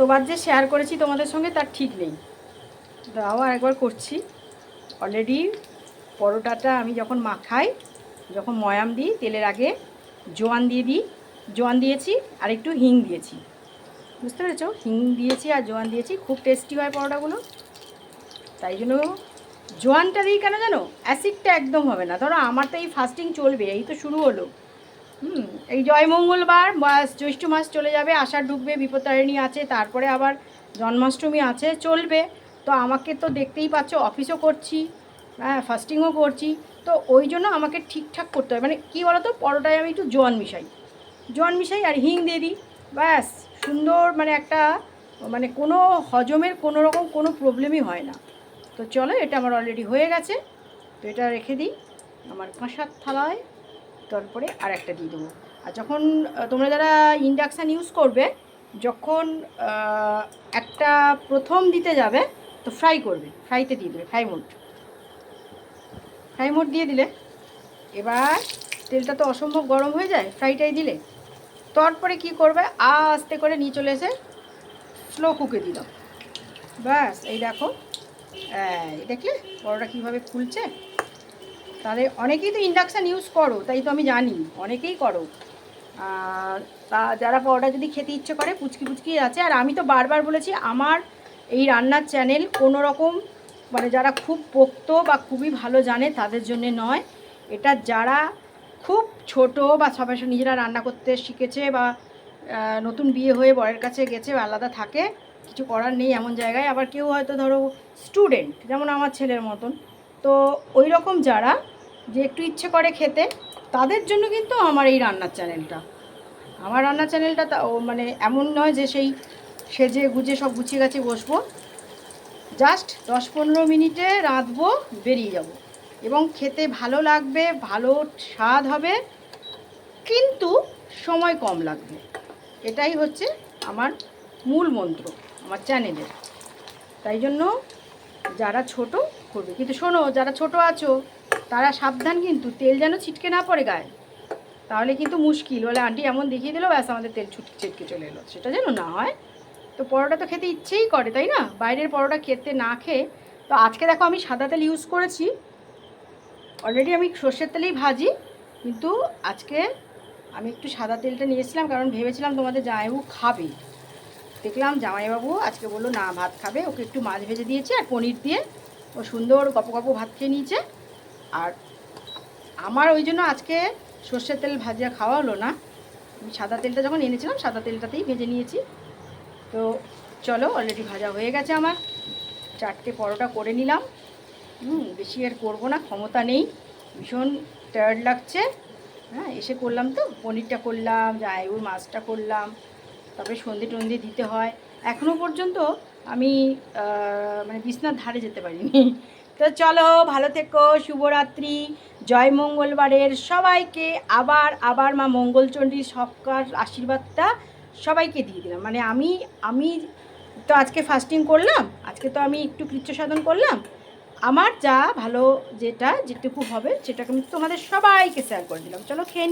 কতবার যে শেয়ার করেছি তোমাদের সঙ্গে তার ঠিক নেই। আর একবার করছি। অলরেডি পরোটাটা আমি যখন মাখাই, যখন ময়াম দিই, তেলের আগে জোয়ান দিয়ে দিই, জোয়ান দিয়েছি, আর একটু হিং দিয়েছি। বুঝতে পেরেছ? হিং দিয়েছি আর জোয়ান দিয়েছি, খুব টেস্টি হয় পরোটাগুলো। তাই জন্য জোয়ানটা দিই কেন জানো? অ্যাসিডটা একদম হবে না। ধরো আমার তো এই ফাস্টিং চলবে, এই তো শুরু হলো। হুম, এই জয় মঙ্গলবার জ্যৈষ্ঠ মাস চলে যাবে, আষাঢ় ঢুকবে, বিপত্তারিণী আছে, তারপরে আবার জন্মাষ্টমী আছে, চলবে। তো আমাকে তো দেখতেই পাচ্ছ অফিসও করছি হ্যাঁ ফাস্টিংও করছি। তো ওই জন্য আমাকে ঠিকঠাক করতে হবে মানে কী বলো তো পরোটায় আমি একটু জোয়ান মিশাই। জোয়ান মিশাই আর হিং দিয়ে দিই। ব্যাস, সুন্দর মানে একটা মানে কোনো হজমের কোনো রকম কোনো প্রবলেমই হয় না। তো চলো, এটা আমার অলরেডি হয়ে গেছে। তো এটা রেখে দিই। আমার কাঁসার থালায়। তারপরে আর একটা দিয়ে দেবো। আর যখন তোমরা যারা ইন্ডাকশান ইউজ করবে, যখন একটা প্রথম দিতে যাবে, তো ফ্রাই করবে। ফ্রাইতে দিয়ে দেবে ফ্রাই মোড ফ্রাই মোড দিয়ে দিলে, এবার তেলটা তো অসম্ভব গরম হয়ে যায় ফ্রাইটাই দিলে। তারপরে কি করবে? আস্তে করে নিয়ে চলে এসে স্লো কুকে দিলাম ব্যাস, এই দেখো। দেখলে বড়টা কীভাবে খুলছে তাহলে অনেকেই তো ইন্ডাকশান ইউজ করো, তাই তো আমি জানি, অনেকেই করো। তা যারা পরোটা যদি খেতে ইচ্ছে করে, পুচকি পুচকি আছে। আর আমি তো বারবার বলেছি, আমার এই রান্নার চ্যানেল কোনো রকম মানে যারা খুব পোক্ত বা খুবই ভালো জানে, তাদের জন্য নয়। এটা যারা খুব ছোট বা সবাই সব নিজেরা রান্না করতে শিখেছে বা নতুন বিয়ে হয়ে বরের কাছে গেছে বা আলাদা থাকে, কিছু করার নেই এমন জায়গায়। আবার কেউ হয়তো ধরো স্টুডেন্ট যেমন আমার ছেলের মতন। তো ওই রকম যারা যে একটু ইচ্ছে করে খেতে, তাদের জন্য কিন্তু আমার এই রান্নার চ্যানেলটা। আমার রান্নার চ্যানেলটা তা, ও মানে এমন নয় যে সেই সেজে গুজে সব গুছিয়ে গাছে বসবো। জাস্ট দশ পনেরো মিনিটে রাঁধবো, বেরিয়ে যাব। এবং খেতে ভালো লাগবে, ভালো স্বাদ হবে, কিন্তু সময় কম লাগবে। এটাই হচ্ছে আমার মূল মন্ত্র, আমার চ্যানেলের। তাই জন্য যারা ছোট করবে। কিন্তু শোনো, যারা ছোট আছো, তারা সাবধান কিন্তু, তেল যেন ছিটকে না পড়ে গায়ে। তাহলে কিন্তু মুশকিল। বলে আন্টি এমন দেখিয়ে দিল, ব্যাস আমাদের তেল ছুটকে ছিটকে চলে এলো। সেটা যেন না হয়। তো পরোটা তো খেতে ইচ্ছেই করে, তাই না? বাইরের পরোটা খেতে না খেয়ে। তো আজকে দেখো আমি সাদা তেল ইউজ করেছি। অলরেডি আমি সর্ষের তেলেই ভাজি। কিন্তু আজকে আমি একটু সাদা তেলটা নিয়েছিলাম কারণ ভেবেছিলাম তোমাদের জামাইবাবু খাবে। দেখলাম জামাইবাবু আজকে বলল, না, ভাত খাবে। ওকে একটু মাছ ভেজে দিয়েছি আর পনির দিয়ে ও সুন্দর গপ গপ ভাত খেয়ে নিয়েছে। আর আমার ওই জন্য আজকে সর্ষের তেল ভাজিয়া খাওয়া হলো না। আমি সাদা তেলটা যখন এনেছিলাম, সাদা তেলটাতেই ভেজে নিয়েছি। তো চলো অলরেডি ভাজা হয়ে গেছে আমার। চারটে পরোটা করে নিলাম। হুম, বেশি আর করব না, ক্ষমতা নেই। ভীষণ টায়ার্ড লাগছে। হ্যাঁ এসে করলাম তো, পনিরটা করলাম জায়ুর মাছটা করলাম। তারপরে সন্ধে টন্ধে দিতে হয়। এখনও পর্যন্ত আমি মানে বিছনার ধারে যেতে পারিনি। তো চলো, ভালো থেকো, শুভরাত্রি, জয় মঙ্গলবারের সবাইকে। আবার আবার মা মঙ্গলচণ্ডীর সবকার আশীর্বাদটা সবাইকে দিয়ে দিলাম। মানে আমি আমি তো আজকে ফাস্টিং করলাম, আজকে তো আমি একটু কৃচ্ছ সাধন করলাম। আমার যা ভালো যেটা যেটুকু হবে, সেটাকে আমি তোমাদের সবাইকে শেয়ার করে দিলাম। চলো, খেয়ে।